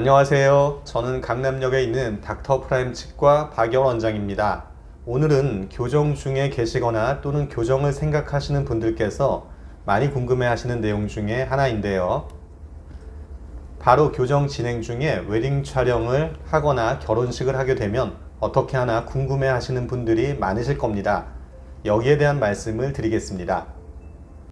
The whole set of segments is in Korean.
안녕하세요. 저는 강남역에 있는 닥터 프라임 치과 박열 원장입니다. 오늘은 교정 중에 계시거나 또는 교정을 생각하시는 분들께서 많이 궁금해 하시는 내용 중에 하나인데요. 바로 교정 진행 중에 웨딩 촬영을 하거나 결혼식을 하게 되면 어떻게 하나 궁금해 하시는 분들이 많으실 겁니다. 여기에 대한 말씀을 드리겠습니다.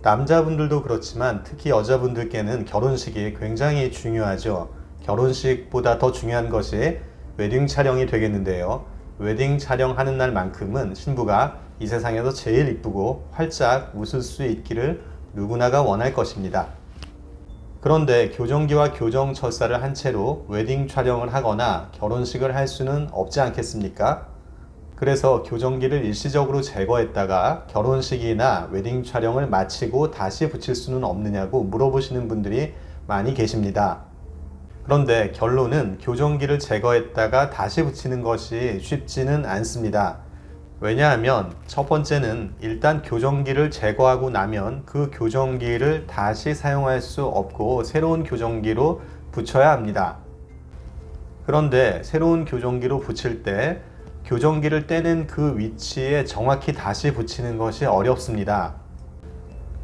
남자분들도 그렇지만 특히 여자분들께는 결혼식이 굉장히 중요하죠. 결혼식보다 더 중요한 것이 웨딩 촬영이 되겠는데요. 웨딩 촬영하는 날만큼은 신부가 이 세상에서 제일 이쁘고 활짝 웃을 수 있기를 누구나가 원할 것입니다. 그런데 교정기와 교정 철사를 한 채로 웨딩 촬영을 하거나 결혼식을 할 수는 없지 않겠습니까? 그래서 교정기를 일시적으로 제거했다가 결혼식이나 웨딩 촬영을 마치고 다시 붙일 수는 없느냐고 물어보시는 분들이 많이 계십니다. 그런데 결론은 교정기를 제거했다가 다시 붙이는 것이 쉽지는 않습니다. 왜냐하면 첫 번째는 일단 교정기를 제거하고 나면 그 교정기를 다시 사용할 수 없고 새로운 교정기로 붙여야 합니다. 그런데 새로운 교정기로 붙일 때 교정기를 떼는 그 위치에 정확히 다시 붙이는 것이 어렵습니다.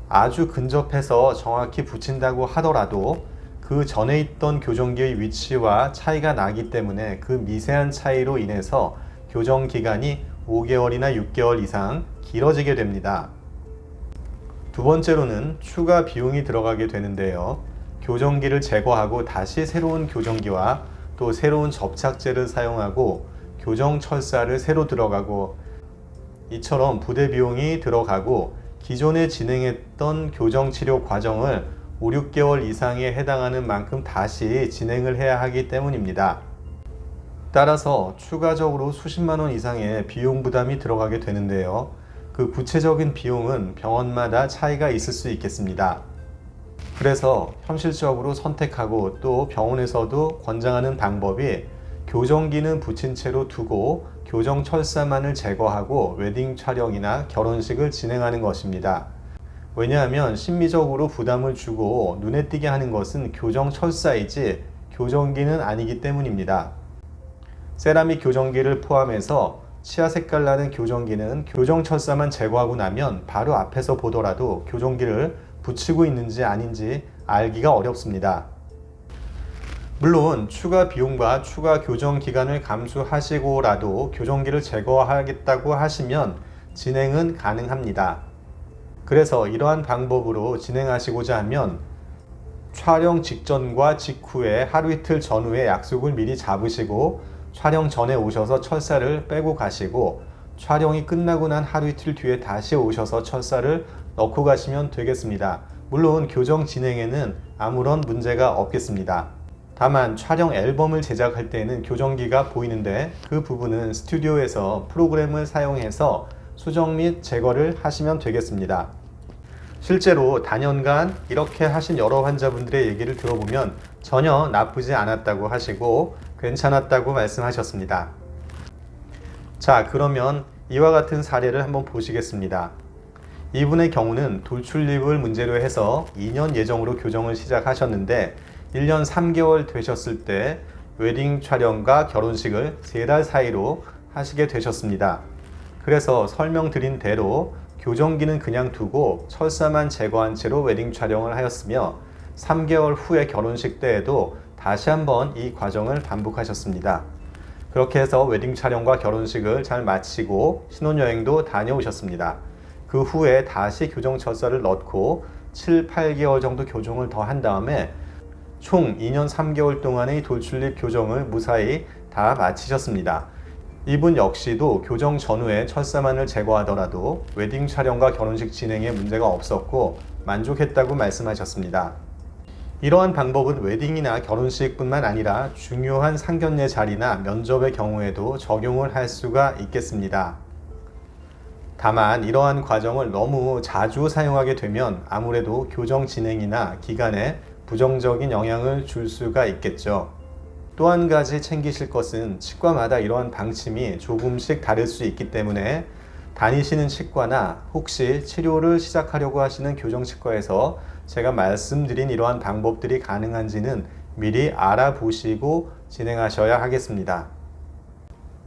아주 근접해서 정확히 붙인다고 하더라도 그 전에 있던 교정기의 위치와 차이가 나기 때문에 그 미세한 차이로 인해서 교정 기간이 5개월이나 6개월 이상 길어지게 됩니다. 두 번째로는 추가 비용이 들어가게 되는데요. 교정기를 제거하고 다시 새로운 교정기와 또 새로운 접착제를 사용하고 교정 철사를 새로 들어가고 이처럼 부대 비용이 들어가고 기존에 진행했던 교정 치료 과정을 5, 6개월 이상에 해당하는 만큼 다시 진행을 해야 하기 때문입니다. 따라서 추가적으로 수십만 원 이상의 비용 부담이 들어가게 되는데요. 그 구체적인 비용은 병원마다 차이가 있을 수 있겠습니다. 그래서 현실적으로 선택하고 또 병원에서도 권장하는 방법이 교정기는 붙인 채로 두고 교정 철사만을 제거하고 웨딩 촬영이나 결혼식을 진행하는 것입니다. 왜냐하면 심리적으로 부담을 주고 눈에 띄게 하는 것은 교정 철사이지 교정기는 아니기 때문입니다. 세라믹 교정기를 포함해서 치아 색깔 나는 교정기는 교정 철사만 제거하고 나면 바로 앞에서 보더라도 교정기를 붙이고 있는지 아닌지 알기가 어렵습니다. 물론 추가 비용과 추가 교정 기간을 감수하시고라도 교정기를 제거하겠다고 하시면 진행은 가능합니다. 그래서 이러한 방법으로 진행하시고자 하면 촬영 직전과 직후에 하루 이틀 전후에 약속을 미리 잡으시고 촬영 전에 오셔서 철사를 빼고 가시고 촬영이 끝나고 난 하루 이틀 뒤에 다시 오셔서 철사를 넣고 가시면 되겠습니다. 물론 교정 진행에는 아무런 문제가 없겠습니다. 다만 촬영 앨범을 제작할 때는 교정기가 보이는데 그 부분은 스튜디오에서 프로그램을 사용해서 수정 및 제거를 하시면 되겠습니다. 실제로 단연간 이렇게 하신 여러 환자분들의 얘기를 들어보면 전혀 나쁘지 않았다고 하시고 괜찮았다고 말씀하셨습니다. 자, 그러면 이와 같은 사례를 한번 보시겠습니다. 이분의 경우는 돌출입을 문제로 해서 2년 예정으로 교정을 시작하셨는데 1년 3개월 되셨을 때 웨딩 촬영과 결혼식을 3달 사이로 하시게 되셨습니다. 그래서 설명드린 대로 교정기는 그냥 두고 철사만 제거한 채로 웨딩 촬영을 하였으며 3개월 후에 결혼식 때에도 다시 한번 이 과정을 반복하셨습니다. 그렇게 해서 웨딩 촬영과 결혼식을 잘 마치고 신혼여행도 다녀오셨습니다. 그 후에 다시 교정 철사를 넣고 7, 8개월 정도 교정을 더 한 다음에 총 2년 3개월 동안의 돌출입 교정을 무사히 다 마치셨습니다. 이분 역시도 교정 전후에 철사만을 제거하더라도 웨딩 촬영과 결혼식 진행에 문제가 없었고 만족했다고 말씀하셨습니다. 이러한 방법은 웨딩이나 결혼식뿐만 아니라 중요한 상견례 자리나 면접의 경우에도 적용을 할 수가 있겠습니다. 다만 이러한 과정을 너무 자주 사용하게 되면 아무래도 교정 진행이나 기간에 부정적인 영향을 줄 수가 있겠죠. 또 한 가지 챙기실 것은 치과마다 이러한 방침이 조금씩 다를 수 있기 때문에 다니시는 치과나 혹시 치료를 시작하려고 하시는 교정치과에서 제가 말씀드린 이러한 방법들이 가능한지는 미리 알아보시고 진행하셔야 하겠습니다.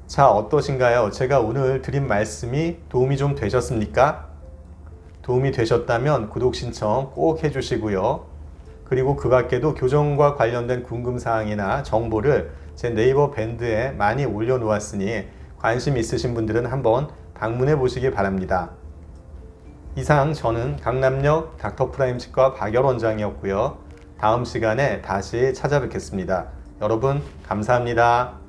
자, 어떠신가요? 제가 오늘 드린 말씀이 도움이 좀 되셨습니까? 도움이 되셨다면 구독 신청 꼭 해주시고요. 그리고 그 밖에도 교정과 관련된 궁금사항이나 정보를 제 네이버 밴드에 많이 올려놓았으니 관심 있으신 분들은 한번 방문해 보시기 바랍니다. 이상 저는 강남역 닥터프라임 치과 박열 원장이었고요. 다음 시간에 다시 찾아뵙겠습니다. 여러분 감사합니다.